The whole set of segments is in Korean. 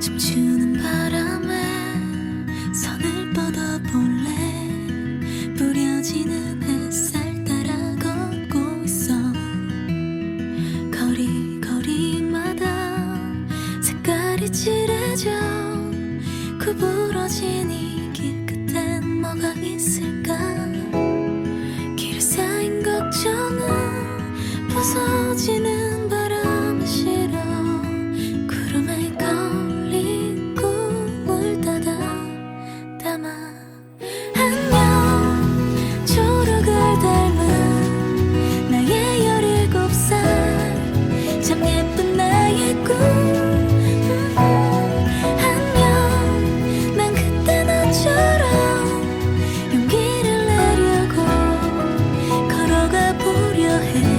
춤추는 바람에 선을 뻗어볼래? 뿌려지는 햇살 따라 걷고 있어. 거리 거리마다 색깔이 칠해져 구부러진 이 길 끝엔 뭐가 있을까? 길 쌓인 걱정은 부서지는 Elohim.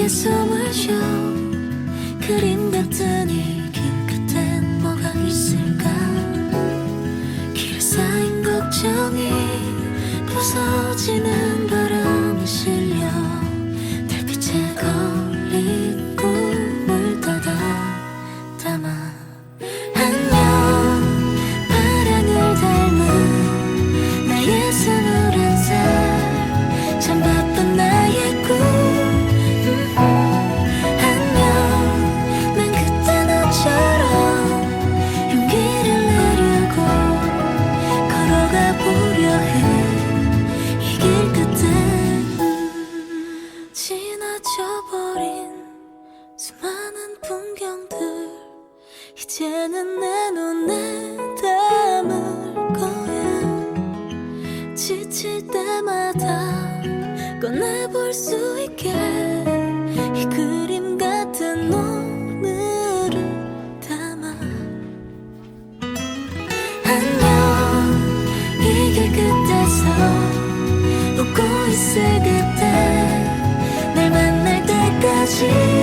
get so much 수많은 풍경들 이제는 내 눈에 담을 거야. 지칠 때마다 꺼내볼 수 있게 이 그림 같은 오늘을 담아. 안녕 이길 끝에서 웃고 있을 그때 날 만날 때까지